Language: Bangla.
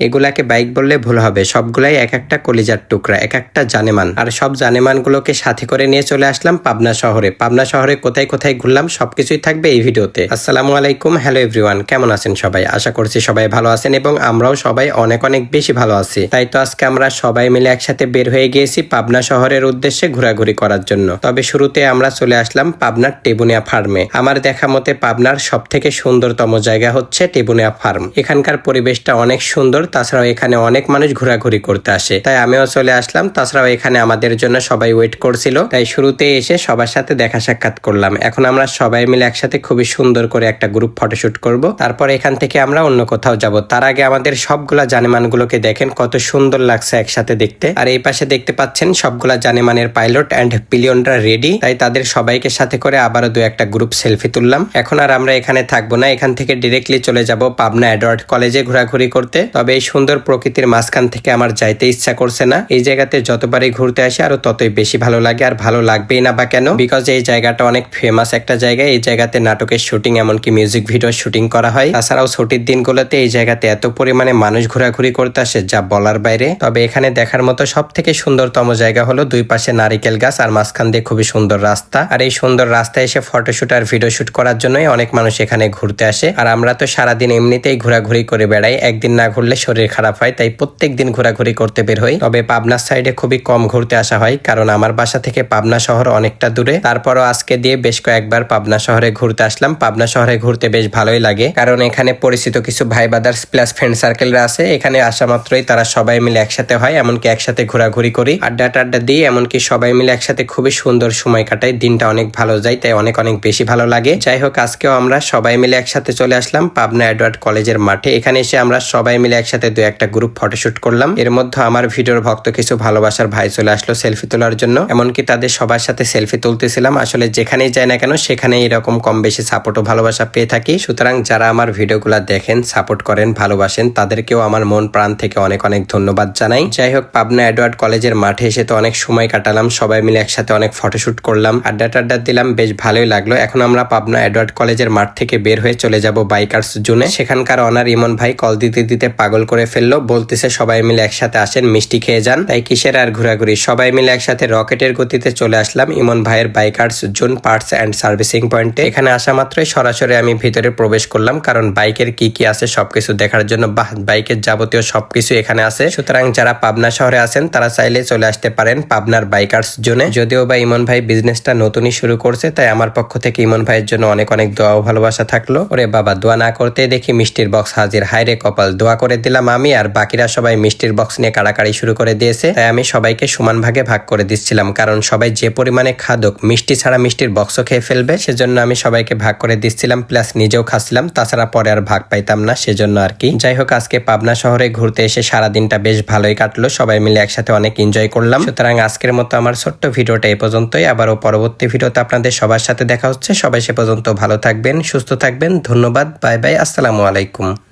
এগুলাকে বাইক বললে ভুল হবে। সবগুলাই এক একটা কলিজার টুকরা, এক একটা জানেমান। আর সব জানেমানগুলোকে সাথে করে নিয়ে চলে আসলাম পাবনা শহরে। পাবনা শহরে কোথায় কোথায় ঘুরলাম সবকিছুই থাকবে এই ভিডিওতে। আসসালামু আলাইকুম, হ্যালো এভরিওয়ান, কেমন আছেন সবাই? আশা করছি সবাই ভালো আছেন এবং আমরাও সবাই অনেক অনেক বেশি ভালো আছি। তাই তো আজকে আমরা সবাই মিলে একসাথে বের হয়ে গিয়েছি পাবনা শহরের উদ্দেশ্যে ঘোরাঘুরি করার জন্য। তবে শুরুতে আমরা চলে আসলাম পাবনার টেবুনিয়া ফার্মে। আমার দেখা মতে পাবনার সব থেকে সুন্দরতম জায়গা হচ্ছে টেবুনিয়া ফার্ম। এখানকার পরিবেশটা অনেক সুন্দর তাছাড়াও এখানে অনেক মানুষ ঘোরাঘুরি করতে আসে। তাই আমিও চলে আসলাম। তাছাড়াও এখানে আমাদের জন্য সবাই ওয়েট করছিল। তাই শুরুতে এসে সবার সাথে দেখা সাক্ষাৎ করলাম। এখন আমরা সবাই মিলে একসাথে খুবই সুন্দর করে একটা গ্রুপ ফটোশুট করব। তারপর এখান থেকে আমরা অন্য কোথাও যাব। তার আগে আমাদের সবগুলা জানেমানগুলোকে দেখেন, কত সুন্দর লাগছে একসাথে দেখতে। আর এই পাশে দেখতে পাচ্ছেন, সবগুলা জানেমানের পাইলট অ্যান্ড পিলিয়নরা রেডি তাই তাদের সবাইকে সাথে করে আবারও দু একটা গ্রুপ সেলফি তুললাম। এখন আর আমরা এখানে থাকব না। এখান থেকে ডিরেক্টলি চলে যাব পাবনা অ্যাডওয়ার্ড কলেজে ঘোরাঘুরি করতে। তবে এই সুন্দর প্রকৃতির মাঝখান থেকে আমার যাইতে ইচ্ছা করছে না। এই জায়গাতে যতবারই ঘুরতে আসি, আরও ততই বেশি ভালো লাগে আর ভালো লাগবেই না বা কেন? বিকজ এই জায়গাটা অনেক ফেমাস একটা জায়গা। এই জায়গাতে নাটকের শুটিং এমনকি মিউজিক ভিডিও শুটিং করা হয়। তাছাড়াও ছুটির দিনগুলোতে এই জায়গাতে এত পরিমাণে মানুষ ঘোরাঘুরি করতে আসে যা বলার বাইরে। তবে এখানে দেখার মতো সব থেকে সুন্দরতম জায়গা হলো দুই পাশে নারিকেল গাছ আর মাঝখান দিয়ে খুবই সুন্দর রাস্তা। আর এই সুন্দর রাস্তায় এসে ফটোশুট আর ভিডিও শুট করার জন্যই অনেক মানুষ এখানে ঘুরতে আসে। আর আমরা তো সারাদিন এমনিতেই ঘোরাঘুরি করে বেড়াই। একদিন না ঘুরলে শরীর খারাপ হয়, তাই প্রত্যেক দিন ঘোরাঘুরি করতে বের হই। তবে পাবনার সাইডে খুবই কম ঘুরতে আসা হয়, কারণ আমার বাসা থেকে পাবনা শহর অনেকটা দূরে। তারপরও আজকে দিয়ে বেশ কয়েকবার পাবনা শহরে ঘুরতে আসলাম। পাবনা শহরে ঘুরতে বেশ ভালোই লাগে, কারণ এখানে পরিচিত কিছু ভাই বাদার্স প্লাস ফ্রেন্ড সার্কেলরা আছে। এখানে আসা মাত্রই তারা সবাই মিলে একসাথে হয়, এমনকি একসাথে ঘোরাঘুরি করি। আড্ডা টাড্ডা দিই, এমনকি সবাই মিলে একসাথে খুবই সুন্দর সময় কাটাই। দিনটা অনেক ভালো যায়, তাই অনেক অনেক বেশি ভালো লাগে। যাই হোক, আজকেও আমরা সবাই মিলে একসাথে চলে আসলাম পাবনা এডওয়ার্ড কলেজের মাঠে। এখানে এসে আমরা সবাই মিলে একসাথে দু একটা গ্রুপ ফটোশুট করলাম। এর মধ্যে আমার ভিডিওর ভক্ত কিছু ভালোবাসার ভাই চলে আসলো সেলফি তোলার জন্য। এমনকি তাদের সবার সাথে সেলফি তুলতেছিলাম। আসলে যেখানেই যাই না কেন সেখানে এরকম কম বেশি সাপোর্ট ও ভালোবাসা পেয়ে থাকি। সুতরাং যারা আমার ভিডিওগুলো দেখেন সাপোর্ট করেন, ভালোবাসেন, তাদেরকেও আমার মন প্রাণ থেকে অনেক অনেক ধন্যবাদ জানাই। যাই হোক, পাবনা এডওয়ার্ড কলেজের মাঠে এসে তো অনেক সময় কাটালাম। সবাই মিলে একসাথে অনেক ফটোশুট করলাম। আড্ডা টাড্ডা দিলাম, বেশ ভালোই লাগল। এখন আমরা পাবনা এডওয়ার্ড কলেজের মাঠ থেকে বের হয়ে চলে যাব বাইকার্স জোনে সেখানকার অনার ইমন ভাই কল দিতে দিতে পাগল করে ফেলল, বলতেছে সবাই মিলে একসাথে আসেন, মিষ্টি খেয়ে যান। তাই কিসের আর ঘোরাঘুরি? সবাই মিলে একসাথে রকেটের গতিতে চলে আসলাম ইমন ভাইয়ের bikers zone parts and servicing পয়েন্টে। এখানে আসা মাত্রই সরাসরি আমি ভিতরে প্রবেশ করলাম, কারণ বাইকের কি কি আছে সবকিছু দেখার জন্য, বাহ, বাইকের যাবতীয় সবকিছু এখানে আছে। সুতরাং যারা পাবনা শহরে আছেন, তারা চাইলে চলে আসতে পারেন পাবনার বাইকার্স জোনে। যদিও বা ইমন ভাই বিজনেসটা নতুনই শুরু করছে, তাই আমার পক্ষ থেকে ইমন ভাইয়ের জন্য অনেক অনেক দোয়া ভালোবাসা থাকল। ওরে বাবা, দোয়া না করতে দেখি মিষ্টির বক্স হাজির। হাইরে কপাল, দোয়া করে দিলাম। আমি আর বাকিরা সবাই মিষ্টির বক্স নিয়ে কাড়াকাড়ি শুরু করে দিয়েছে। তাই আমি সবাইকে সমান ভাগে ভাগ করে দিচ্ছিলাম, কারণ সবাই যে পরিমাণে খাদক, মিষ্টি ছাড়া মিষ্টির বক্সও খেয়ে ফেলবে, সেজন্য আমি সবাইকে ভাগ করে দিচ্ছিলাম প্লাস নিজেও খাচ্ছিলাম। তাছাড়া পরে আর ভাগ পাইতাম না, সেজন্য আর কি। যাই হোক, আজকে পাবনা শহরে ঘুরতে এসে সারা দিনটা বেশ ভালোই কাটলো, সবাই মিলে একসাথে অনেক এনজয় করলাম। সুতরাং আজকের মতো আমার ছোট্ট ভিডিওটা এই পর্যন্তই। আবারও পরবর্তী ভিডিওতে আপনাদের সবার সাথে দেখা হচ্ছে। সবাই সে পর্যন্ত ভালো থাকবেন, সুস্থ থাকবেন। ধন্যবাদ, বাই বাই, আসসালামু আলাইকুম।